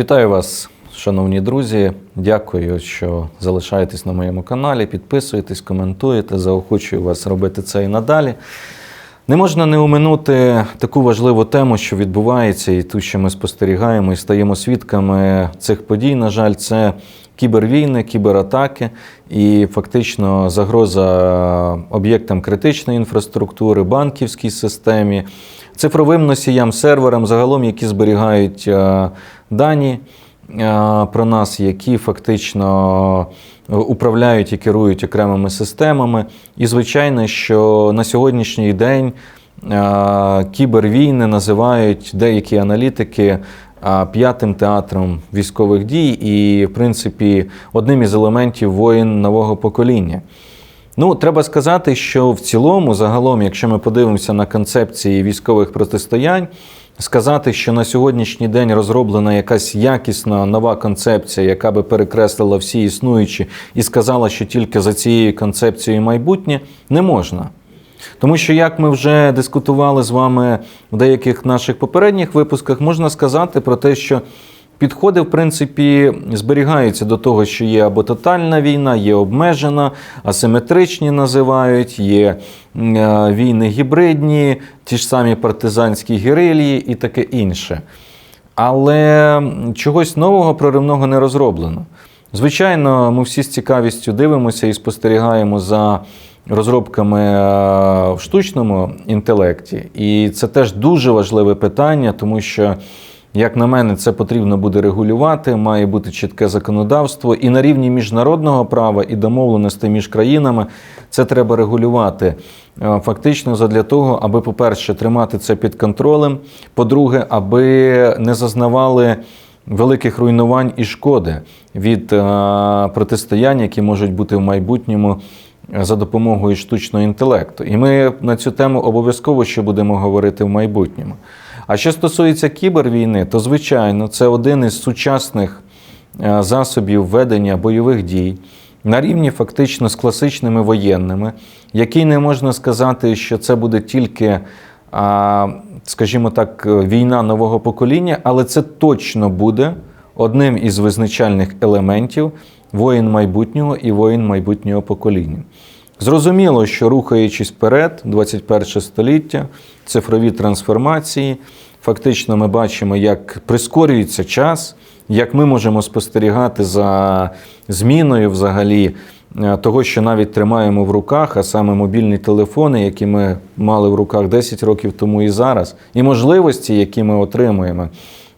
Вітаю вас, шановні друзі. Дякую, що залишаєтесь на моєму каналі, підписуєтесь, коментуєте. Заохочую вас робити це і надалі. Не можна не оминути таку важливу тему, що відбувається, і ту, що ми спостерігаємо і стаємо свідками цих подій. На жаль, це кібервійни, кібератаки і фактично загроза об'єктам критичної інфраструктури, банківській системі, цифровим носіям, серверам, загалом, які зберігають е, дані е, про нас, які фактично управляють і керують окремими системами. І, звичайно, що на сьогоднішній день е, кібервійни називають деякі аналітики е, п'ятим театром військових дій і, в принципі, одним із елементів воїн нового покоління. Ну, треба сказати, що в цілому, загалом, якщо ми подивимося на концепції військових протистоянь, сказати, що на сьогоднішній день розроблена якась якісна нова концепція, яка би перекреслила всі існуючі, і сказала, що тільки за цією концепцією майбутнє, не можна. Тому що, як ми вже дискутували з вами в деяких наших попередніх випусках, можна сказати про те, що підходи, в принципі, зберігаються до того, що є або тотальна війна, є обмежена, асиметричні називають, є е, війни гібридні, ті ж самі партизанські гірилії і таке інше. Але чогось нового проривного не розроблено. Звичайно, ми всі з цікавістю дивимося і спостерігаємо за розробками е, в штучному інтелекті. І це теж дуже важливе питання, тому що, як на мене, це потрібно буде регулювати, має бути чітке законодавство. І на рівні міжнародного права і домовленостей між країнами це треба регулювати. Е, Фактично, задля того, аби, по-перше, тримати це під контролем. По-друге, аби не зазнавали великих руйнувань і шкоди від е, протистоянь, які можуть бути в майбутньому е, за допомогою штучного інтелекту. І ми на цю тему обов'язково ще будемо говорити в майбутньому. А що стосується кібервійни, то звичайно це один із сучасних е, засобів ведення бойових дій. На рівні фактично з класичними воєнними, який не можна сказати, що це буде тільки, скажімо так, війна нового покоління, але це точно буде одним із визначальних елементів воїн майбутнього і воїн майбутнього покоління. Зрозуміло, що рухаючись вперед, 21 століття, цифрові трансформації, фактично ми бачимо, як прискорюється час, як ми можемо спостерігати за зміною взагалі е, того, що навіть тримаємо в руках, а саме мобільні телефони, які ми мали в руках 10 років тому і зараз, і можливості, які ми отримуємо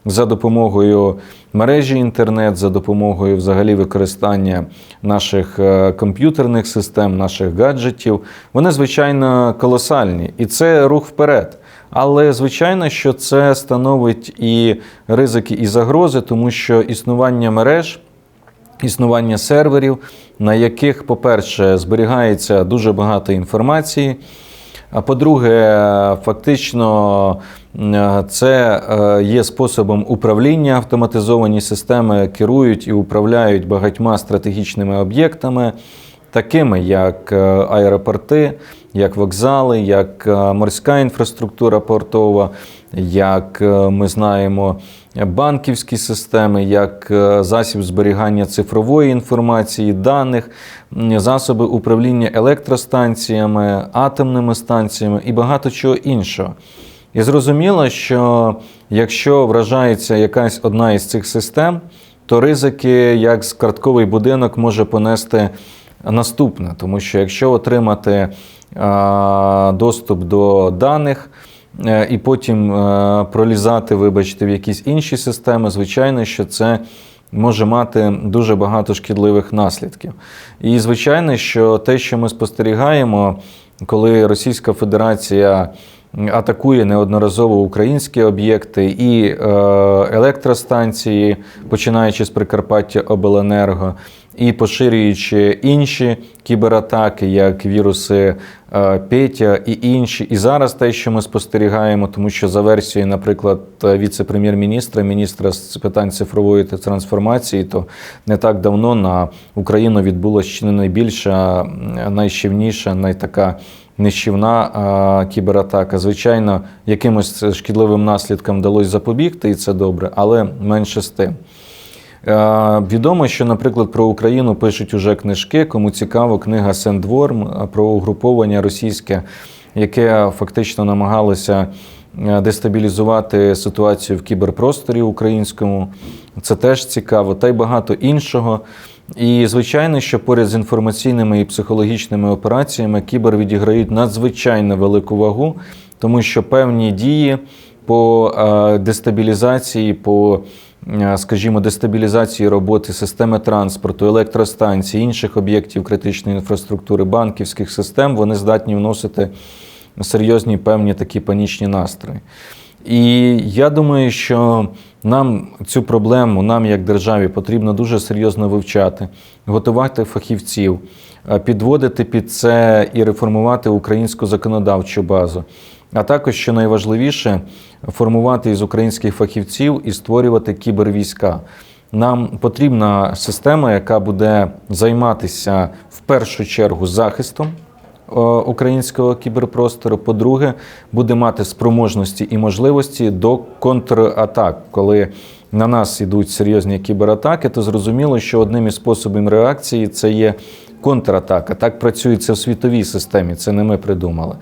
за допомогою мережі інтернет, за допомогою взагалі використання наших е, комп'ютерних систем, наших гаджетів, вони звичайно колосальні, і це рух вперед. Але звичайно, що це становить і ризики, і загрози, тому що існування мереж. Існування серверів, на яких, по-перше, зберігається дуже багато інформації. А по-друге, фактично е, це е, є способом управління. Автоматизовані системи керують і управляють багатьма стратегічними об'єктами, такими як е, аеропорти, як вокзали, як морська інфраструктура портова, як ми знаємо, банківські системи, як засіб зберігання цифрової інформації, даних, засоби управління електростанціями, атомними станціями і багато чого іншого. І зрозуміло, що якщо вражається якась одна із цих систем, то ризики, як картковий будинок, може понести наступне, тому що якщо отримати доступ до даних, е, і потім е, пролізати, вибачте, в якісь інші системи, звичайно, що це може мати дуже багато шкідливих наслідків. І звичайно, що те, що ми спостерігаємо, коли Російська Федерація атакує неодноразово українські об'єкти і е, електростанції, починаючи з Прикарпаття Обленерго, і поширюючи інші кібератаки, як віруси е, Петя і інші. І зараз те, що ми спостерігаємо, тому що за версією, наприклад, віце-прем'єр-міністра, міністра з питань цифрової та трансформації, то не так давно на Україну відбулася ще не найбільша, найщівніша, найтака нищівна кібератака. Звичайно, якимось шкідливим наслідкам вдалося запобігти, і це добре, але менше з тим. Е, Відомо, що, наприклад, про Україну пишуть уже книжки. Кому цікаво, книга Сендворм про угруповання російське, яке фактично намагалося е, дестабілізувати ситуацію в кіберпросторі українському. Це теж цікаво, та й багато іншого. І звичайно, що поряд з інформаційними і психологічними операціями кібер відіграють надзвичайно велику вагу, тому що певні дії по е, дестабілізації, по, скажімо, дестабілізації роботи системи транспорту, електростанцій, інших об'єктів критичної інфраструктури, банківських систем, вони здатні вносити серйозні певні такі панічні настрої. І я думаю, що нам цю проблему, нам як державі, потрібно дуже серйозно вивчати, готувати фахівців, е, підводити під це і реформувати українську законодавчу базу. А також, що найважливіше, формувати із українських фахівців і створювати кібервійська. Нам потрібна система, яка буде займатися в першу чергу захистом е, українського кіберпростору. По-друге, буде мати спроможності і можливості до контратак. Коли на нас йдуть серйозні кібератаки, то зрозуміло, що одним із способів реакції це є контратака. Так працює це в світовій системі, це не ми придумали.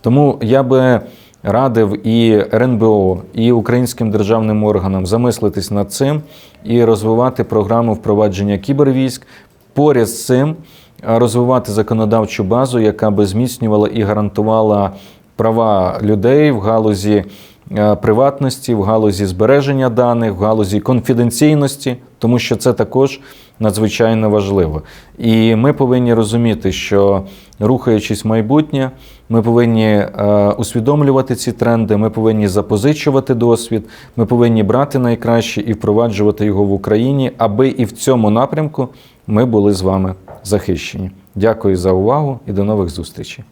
Тому я би радив і РНБО, і українським державним органам замислитись над цим і розвивати програму впровадження кібервійськ. Поряд з цим розвивати законодавчу базу, яка би зміцнювала і гарантувала права людей в галузі приватності, в галузі збереження даних, в галузі конфіденційності, тому що це також надзвичайно важливо. І ми повинні розуміти, що рухаючись в майбутнє, ми повинні е, усвідомлювати ці тренди, ми повинні запозичувати досвід, ми повинні брати найкраще і впроваджувати його в Україні, аби і в цьому напрямку ми були з вами захищені. Дякую за увагу і до нових зустрічей.